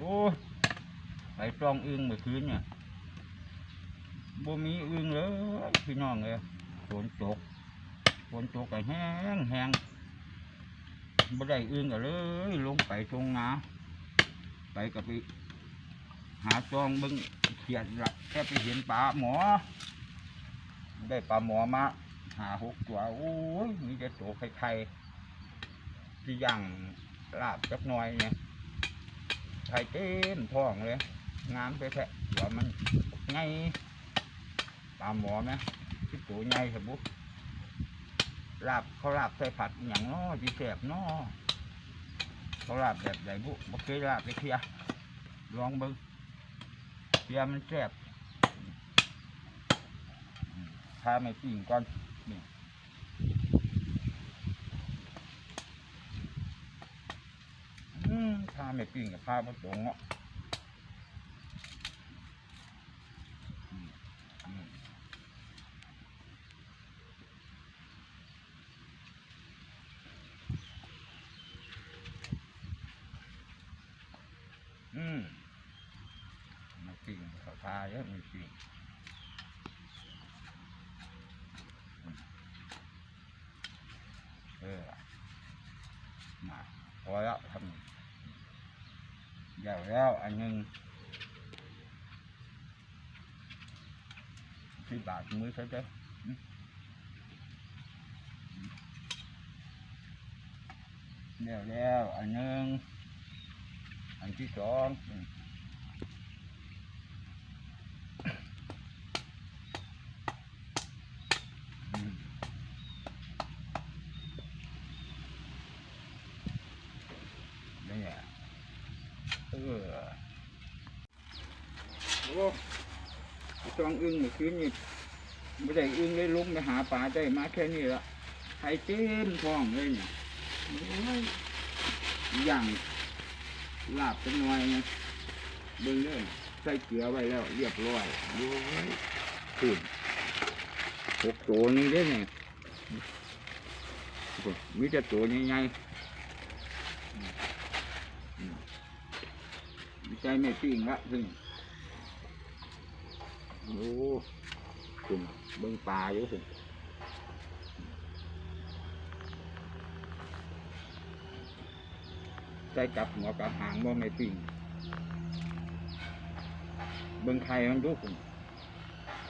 โอ้ยไปจองอึงเมื่อคืนเนี่ยบ่มีอึงเลยพี่น้องเลยฝนตกฝนตกก็แห้งแห้งบ่ได้อึงก็เลย ลงไปตรงนาไปกับไปหาจองบิ่งเขียดละแค่ไปเห็นปลาหมอ ได้ปลาหมอมาหาหกตัวโอ้ยมีแต่ตัวไข่ๆที่ย่างลาบจักหน่อยเนี่ย ไข่เต็มท้องเลย งามไปแท้ว่ามันไงปลาหมอไหมที่ตัวใหญ่สบุลาบเขาลาบใส่ผัดอย่างน้อจีแสบน้อเขาลาบแบบไหนบุบ่เคยลาบไปเทียลองเบิ้งเทียมันแสบพาไม่ปิ่งก่อนนี่อืมพา ไม่ปิ่งกับพาผสมเนาะอืมอืมมาปิ่งเขาทาเยอะมีปิ่งอืมเออมาพอแล้วทำ เดี๋ยวแล้วอันหนึงที่บาทมือใช่ไหมแล้วแล้วอันหนึ่งอันที่สองอืมอืมเนี่ยเออ โอ้จองอึ้งเมื่อคืนนี่ไม่ได้อึ้งเลยลุงไปหาปลาได้มาแค่นี้ละไข่เต็มท้องเลยเนี่ยอย่างลาบเป็นหน่อยนะเบิ่งเลยใส่เกลือไว้แล้ว เรียบร้อยโอ้ยขึ้นหกตัวนี่เด้เนี่ยมีแต่ตัวใหญ่ๆอืมอืม ใจไม่ปิ้งละซึ่งโอ้คุณเบิ่งปลาอยู่คุณใส่กับหัวกับหางบ่ไม่ปิ่งเบิ่งไข่มันดูคุณ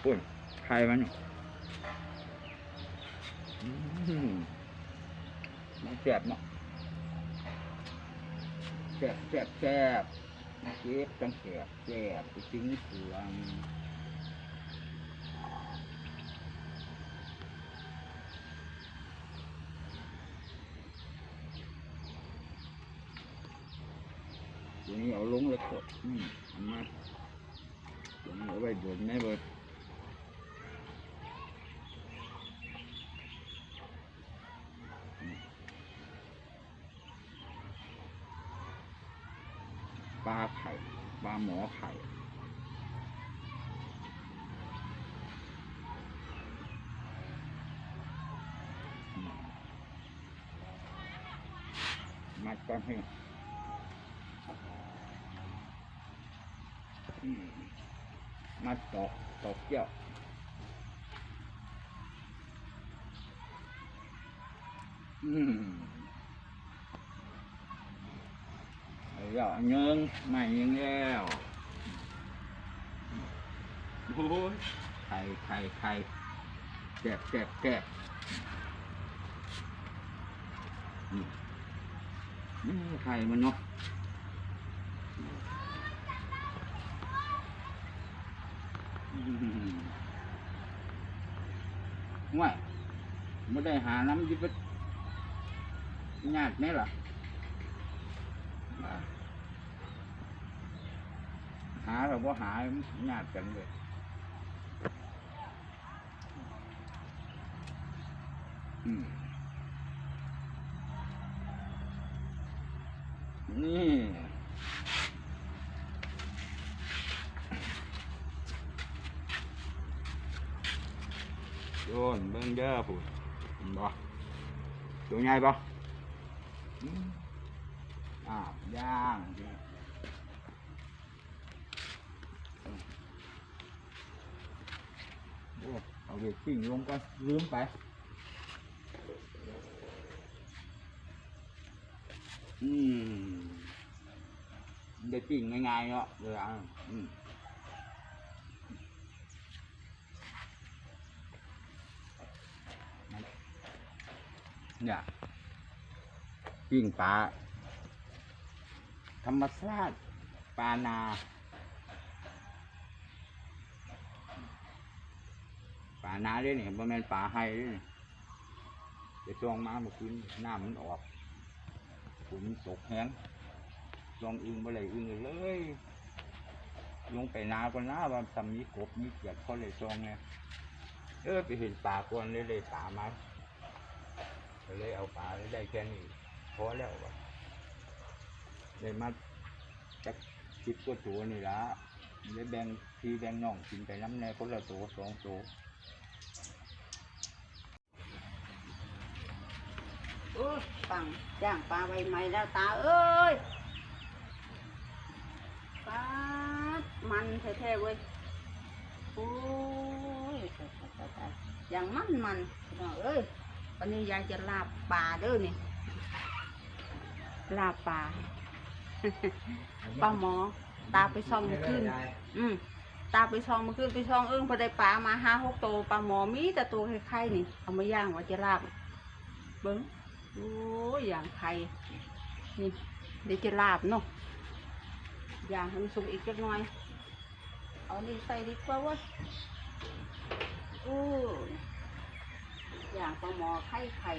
คุณไข่มันอื้อหือมันแสบเนาะแสบแสบแสบ เก็บจังแสบแสบไปทิ้งเถืองตัวนี้เอาลงแล้วก็อืมมาตัวนี้เอาไว้โดนแม่เบิด ลาไข่ปลาหมอไข่มมัดก่อนให้มมาตอกตอกเกี่ยวอืมเอา แล้วอันยิงไม่ยิงแล้วโอ้ยไข่ไข่ไข่แกบแกบแกบนี่นี่ไข่มันเนาะห่วยไม่ได้หาน้ำยิบญาติไหมล่ะาเราบ่หาญาติกันเลยนี่โยนเบิ่งเด้อผู้บ่ตัวใหญ่บ่อืมอ้าวย่าง เด็กปิ้งลงก็ลืมไปอืมได้ปิ้งง่ายๆเนาะเวลาอืมเนี่ยปิ้งปลาธรรมชาติปลานาปลานาเด้เนี่ยบ่แม่นปลาไห้เด้เนี่ยไปจองมาเมื่อคืนน้ำมันออกฝนตกแห้งลองอึงบ่เลยอึงเลย ลงไปนาก่อนนะว่าทำมีกบมีเกียดเขาเลยจองไงเออไปเห็นปลาก่อนเลยเลยปลามาเลยเอาปลาได้แค่นี้พอแล้ววะเลยมาจักคิดก็ตัวนี่ละเลยแบ่งพี่แบ่งน้องกินไปน้ำแน่คนละตัวสองตัว เออปังย่างปลาใบไม้แล้วตาเอ้ยปลามันแท้ๆเว้ยโอ้ยอย่างมันมันพี่น้องเอ้ยวันนี้ยายจะลาบปลาเด้อนี่ลาบปลาป้าหมอ ตาไปซ่อมเมื่อคืนอืมตาไปซองมื่อคืนไปซองเอิ้งพอได้ปลามาห้าหกตัวปลาหมอมีแต่ตัวไข่ๆนี่ เอามาย่างว่าจะลาบเบิ้ง โอ้ยอย่างไข่นี่เดี๋ยวจะลาบเนาะย่างมันสุกอีกจักหน่อย เอานี่ใส่ดีกว่าวะโอ้ยอย่างปลาหมอไข่ไข่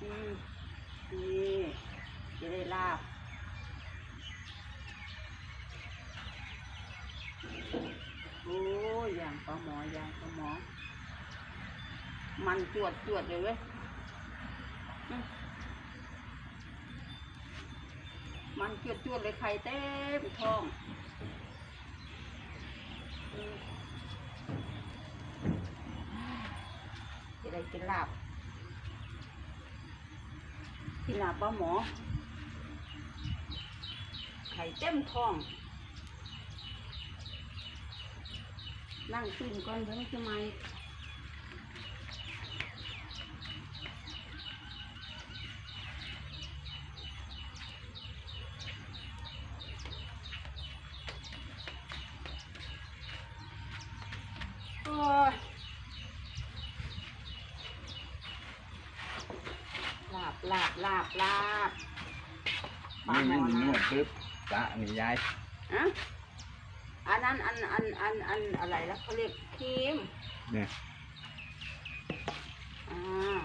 อืมนี่จะได้ลาบโอ้ยอย่างปลาหมออย่างปลาหมอ มันจวดจวดเลยเว้ย มันจวดจวดเลยไข่เต็มท้องอืมจะได้กินลาบ กินลาบปลาหมอ ไข่เต็มท้อง นั่งขึ้นก่อนเพิ่งจะมาโอ้ย ลาบลาบลาบลาบปลานี่หมนี่อนี่นวนะดปึ๊บปลาอันนี้ยายอะอันนั้นอันอันอันอันอะไรแล้วเขาเรียกครีมเนี่ยอ่า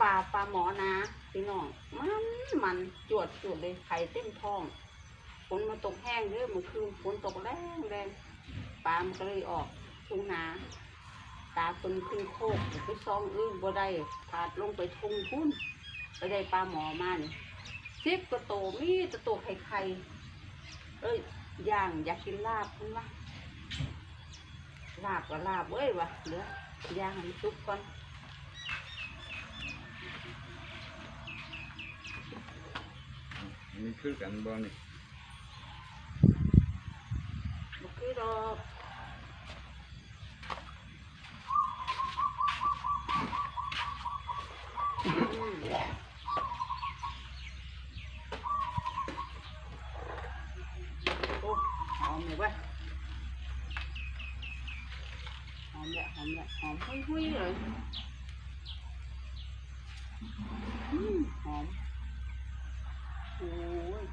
ปลาปลาหมอนะพี่น้องมันมันจวดจวดเลยไข่เต็มท้องฝนมาตกแห้งเด้อเมื่อคืนฝนตกแรงแรงปลามันก็เลยออกทุ่งนา ตาเป็นขึ้นโคกไปซองอื้อบ่ได้พาดลงไปทุ่งพุ่นไปได้ปลาหมอมานี่ซิบกระโตมีแตะโตไข่ไข่เอ้ยย่างอยากกินลาบคุณวะลาบก็ลาบเว้ยวะเหลือย่างให้มันสุกก่อนอันนี้คือกันบ่นี่บ่คือดอกอืมโอ้หอมเลยเว้ยหอมแหละหอมแหละหอมหุยๆเลยอืมหอมโอ้ย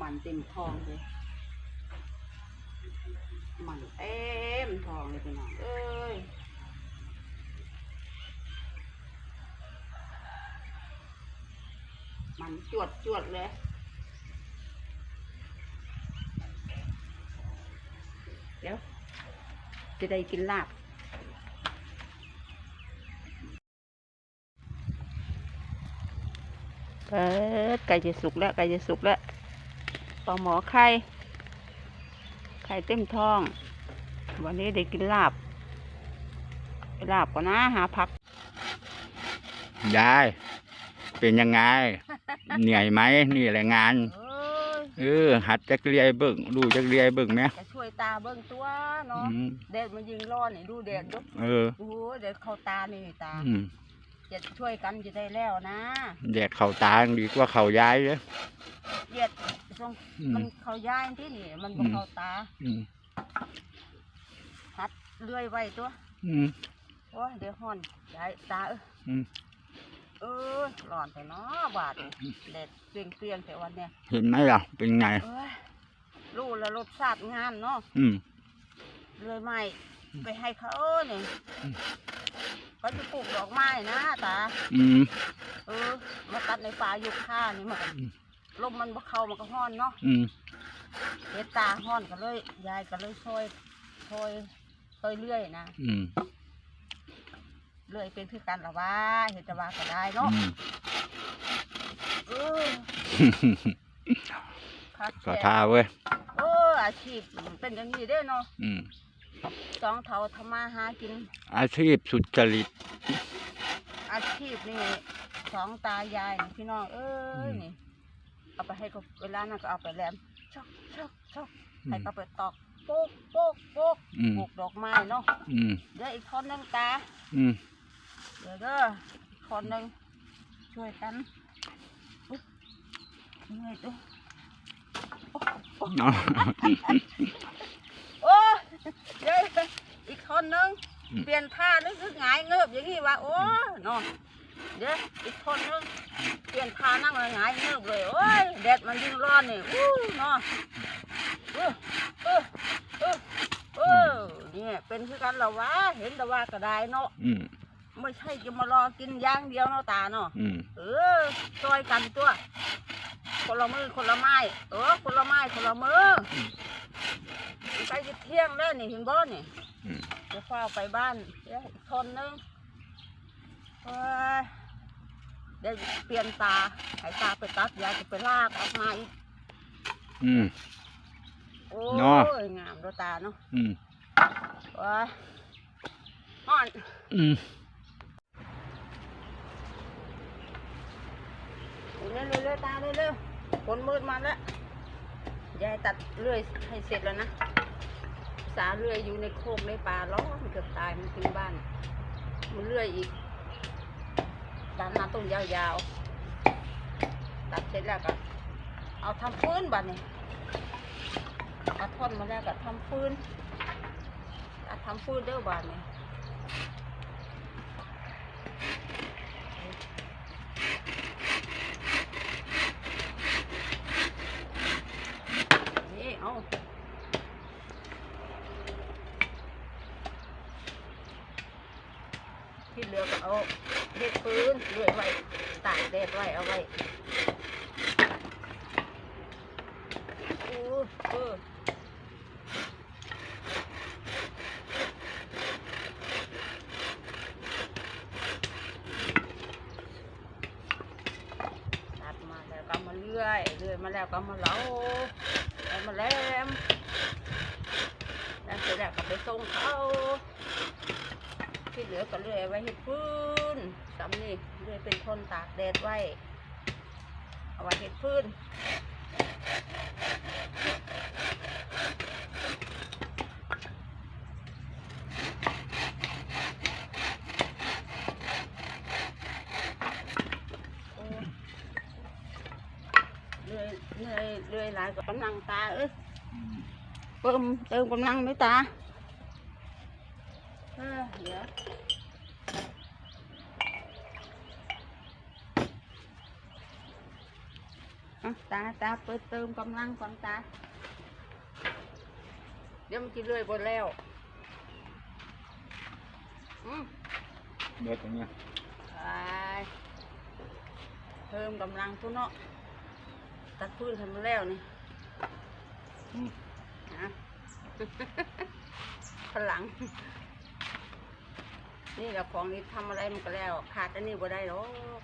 มัน เต็มทองเลยมันเต็มทองเลยพี่น้องเอ้ยมันจวดจวดเลยเดี๋ยวจะได้กินลาบเปิดไก่จะสุกแล้วไก่จะสุกแล้ว ปลาหมอไข่ ไข่เต็มท้อง วันนี้ได้กินลาบ ลาบก่อนนะหาผัก ยาย เป็นยังไง เหนื่อยไหมนี่แหละงาน เอ้ยเออหัดจักเรียเบิ่งดูจักเรียเบิ่งแหมจะช่วยตาเบิ่งตัวเนาะอืมแดดมันยิงร้อนนี่ดูแดดดูเออโอ้โหแดดเข้าตานี่ตาอืม จะช่วยกันจะได้แล้วนะแดดเข้าตาดีกว่าเข้าย้ายเด้อเหยียดทรงอืมัมนเข้าย้ายที่นี่ มันบ่อืมเข้าตาอืมหัดเลื่อยไว้ตัวอืมโอ้ยเดี๋ยวห่อนยายตาเอ้ยอืมเออร้อนแต่เนาะบาดนี่แดดเปรียงเปรียงๆแต่วันเนี้ยเห็นไหมล่ะเป็นไงเอ้ยรู้แล้วรสชาติงามเนาะอืมเลยไม่อืม ไปให้เขาเนี่ยอืมเขาจะปลูกดอกไม้นะตาอืมเออ มาตัดในป่ายุค่านี่มันก็อืมลมมันบ่เข้ามันก็ห้อนเนาะอืมเฮ็ดตาห้อนก็เลยยายก็เลยช่วยช่วยช่วยเลื่อยนะอืมเลื่อยเป็นคือกันละว่าเฮ็ดจะว่าก็ได้เนาะอืมเออคักก็แท้ท่าเว้ยเอออาชีพเป็นอย่างนี้เด้เนาะอืม สองเท่าทำมาหากิน อาชีพสุจริต อาชีพนี่สองตายายนี่พี่น้องเอ้ยอืมนี่เอาไปให้ก็เวลานั้นก็เอาไปแหลมชอกชอกชอกอืให้มก็ไปตอกโป๊กโป๊กโป๊กอืมปลูกดอกไม้เนาะอืมเดี๋ยวอีกคนหนึงตาอืมเดี๋ยวเด้ออีกคนหนึงช่วยกันอุ๊ยเหนื่อยด้วย เนาะโอ้ย เดี๋ยวอีกคนหนึงอืม เปลี่ยนท่านึกคือหงายเงือบอย่างนี้วะโอ้ยเนาะเดี๋ยวอีกคนหนึงเปลี่ยนท่านั่งเลยหงายเงือบเลยโอ้ยแดดมันยิ่งร้อนนี่อู้เนาะเออเออเออเออเนี่ยเป็นคือกันเหรอวะเห็นแต่ว่าก็ได้เนาะอืมไม่ใช่จะมารอกินอย่างเดียวเนาะตาเนาะ อืม เออช่วยกันตัว คนละมือคนละไม้เออคนละไม้คนละมืออใกล้จะเที่ยงแล้วนี่เห็นบ่นี่อืมจะฟ้าไปบ้านเดี๋ยวอีกคนนึงเอ้ยเดี๋ยวเปลี่ยนตาให้ตาไปตัดยายจะไปลากออกมาอีกอืมโอ้เนาะยงามตัวตาเนาะอืมโอ้ยอ่อนอืม เร็วๆเร็วตาเร็วๆฝนมืดมาแล้วยายตัดเลื่อยให้เสร็จแล้วนะสาเลื่อยอยู่ในโคกในป่าร้อนเกือบตายมันถึงบ้าน มันเลื่อยอีกดันมาต้นยาวๆ ตัดเสร็จแล้วก็เอาทำฟืนบ้านนี่เอาท่อนมาแล้วก็ทำฟืนตัดทำฟืนเด้อบ้านนี่นี่เอา ที่เหลือก็เอาเห็ดปืนเลื่อยไว้ตากแดดไว้เอาไว้อู้เออตัดมาแล้วก็มาเลื่อยเลื่อยมาแล้วก็มาเหลาเอามาแลมแล้วเสร็จแล้วก็ไปส่งเขา ที่เหลือก็เลื่อยไว้ให้พื้นสำนี่เลื่อยเป็นคนตากแดดไว้ เอาไว้เห็ดพื้นโอ้เลื่อยเลื่อยเลื่อยหลายกับกำลังตาเอ้ยเพิ่มเติมกำลังไหมตาเออเดี๋ยว ตาตาเปิดเติมกำลังก่อนตา เดี๋ยวมันจะเลื่อยบนแล้ว อืมเบิดตรงเนี้ยไปเพิ่มกำลังทุนเนาะ ตัดพื้นทำมาแล้วนี่อืมนะ พลัง นี่แหละของนี้ทำอะไรมันก็แล้ว ขาดอันนี้บ่ได้หรอก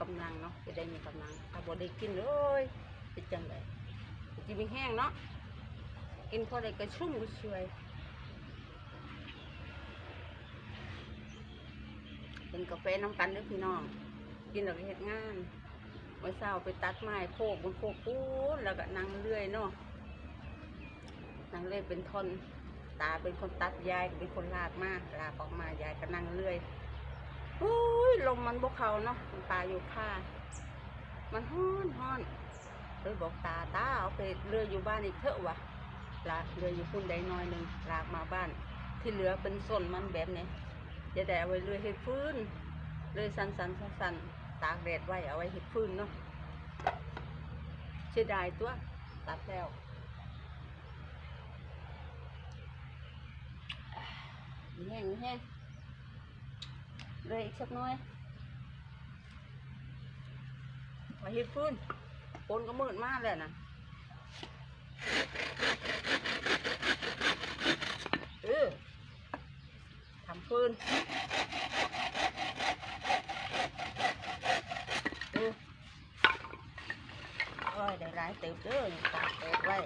กำลังเนาะจะได้มีกำลังถ้าบ่ได้กินเลยเป็นจังไดจะมีแห้งเนาะกินพอได้กระชุ่มกระชวยเป็นกาแฟน้ำกันเด้อพี่น้อง กินแล้วเฮ็ดงานมื่อเช้าไปตัดไม้โคกบนโคกปูนแล้วก็นั่งเลื่อยเนาะนั่งเลื่อยเป็นทนตาเป็นคนตัดยายเป็นคนลากมากลากออกมายายก็นั่งเลื่อย อุ้ยลมมันบกเขาเนาะตาอยู่ค่ามันฮ้อนฮ้อนเลยบอกตาตาเอาไปเลื่ออยู่บ้านอีกเถอะวะลากเลื่ออยู่พุ่นใดน้อยหนึ่งลากมาบ้าน ที่เหลือเป็นส่วนมันแบบนี้จะได้เอาไว้เลื่อยเห็ดฟื้นเลื่อยสันสันสันสันๆตากแดดไว้เอาไว้เห็ดฟื้นเนาะเสียดายตัวตัดแล้วมีแห้งมีแห้ง เลยอีกสักน้อยไว้เห็ดฟื้นปนก็มืดมากเลยนะเออทำฟืนเออโอ้ยได้หลายเติบเด้อนี่ตากแดดไว้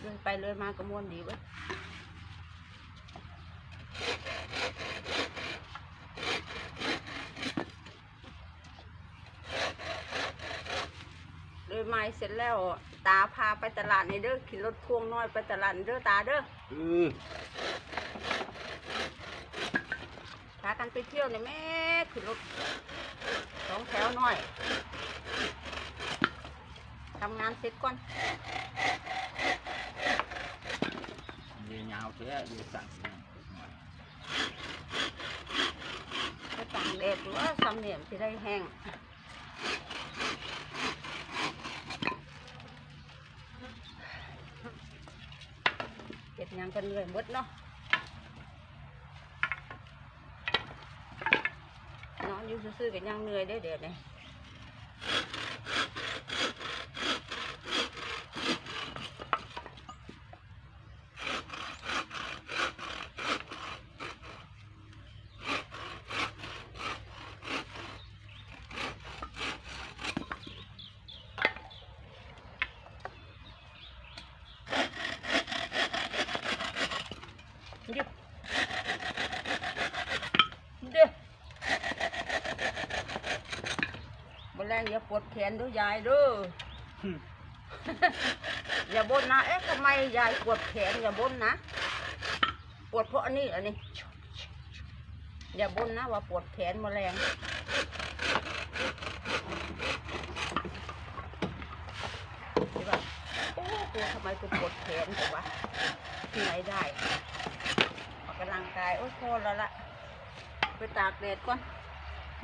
เดินไปเลยมา กระมวลดีเว้ยเลยไม้เสร็จแล้ว ตาพาไปตลาดนี่เด้อขี่รถพ่วงน้อยไปตลาดนี่เด้อตาเด้อเออพากันไปเที่ยวนี่แม่ขี่รถสองแถวน้อยทำงานเสร็จก่อน เดี๋ยวยาวแท้เดี๋ยวสั่งเนี่ยไปต่างแดดว่าสำเนียมที่ได้แห้งเก็บงานกันเหนื่อยหมดเนาะนอนอยู่ซื่อๆกันยังเหนื่อยได้อเดี๋ยวนี้ หยุดเด้อมา แรงอย่าปวดแขนเด้วยยายเด้ออย่าบ่นนะ เอ๊ะทำไมยายปวดแขนอย่าบ่นนะปวดเพราะอันนี้อันนี้ อย่าบ่นนะว่าปวดแขนแมลงใช่ปะโอ้ตัวทำไมกูปวดแขนแต่วะที่ไหนได้ออกกำลังกาย โอ้ยพอแล้วละไปตากแดดก่อน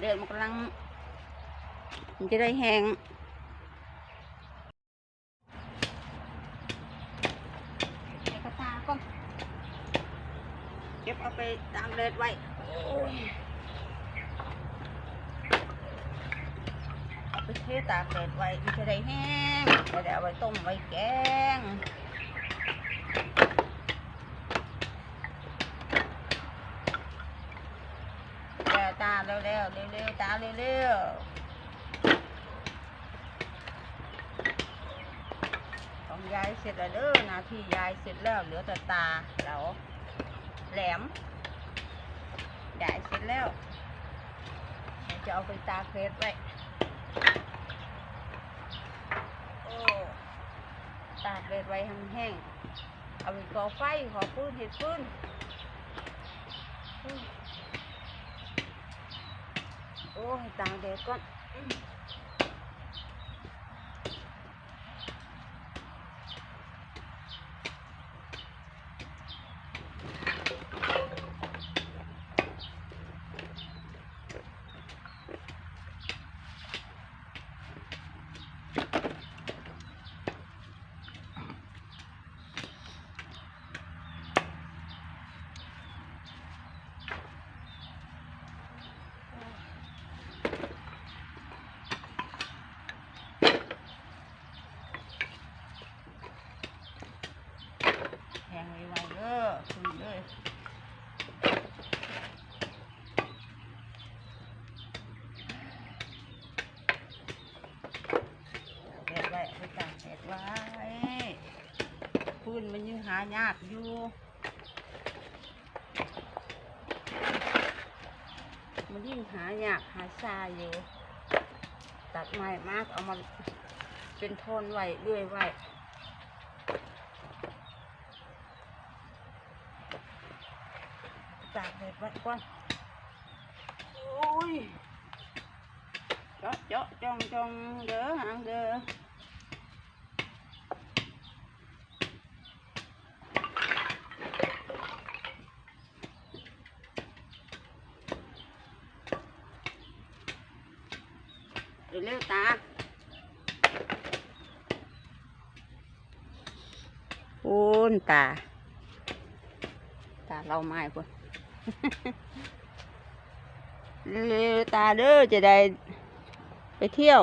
แดดมันกำลัง มันจะได้แห้งใส่กระตาก่อนเก็บเอาไปตากแดดไว้ไปเทตากแดดไว้มันจะได้แห้งแล้วเดี๋ยวเอาไว้ต้มไว้แกงแล้วตาเร็วๆเร็วๆตาเร็วๆของ ยายเสร็จแล้วเด้อนาที่ยายเสร็จแล้วเหลือแต่ตาแล้วแหลมยายเสร็จแล้วจะเอาไปตากเพชรไว้โอ้ตากเพชรไว้แห้งเอาไปก่อไฟขอฟืนเห็ดฟืนโอ้ยตากแดดก่อนายากอยู่มันยิ่งหายากหาชาอยู่ ตัดไม้มากเอามาเป็นโทนไว้เรื่อยไว้ตากแดดไว้ก่อนโอ้ยเจาะเจาะจองจองเด้อหางเด้อ เร็วตา โอ้นตา ตาเราไม่พุ่นเร็วตาเด้อจะได้ไปเที่ยว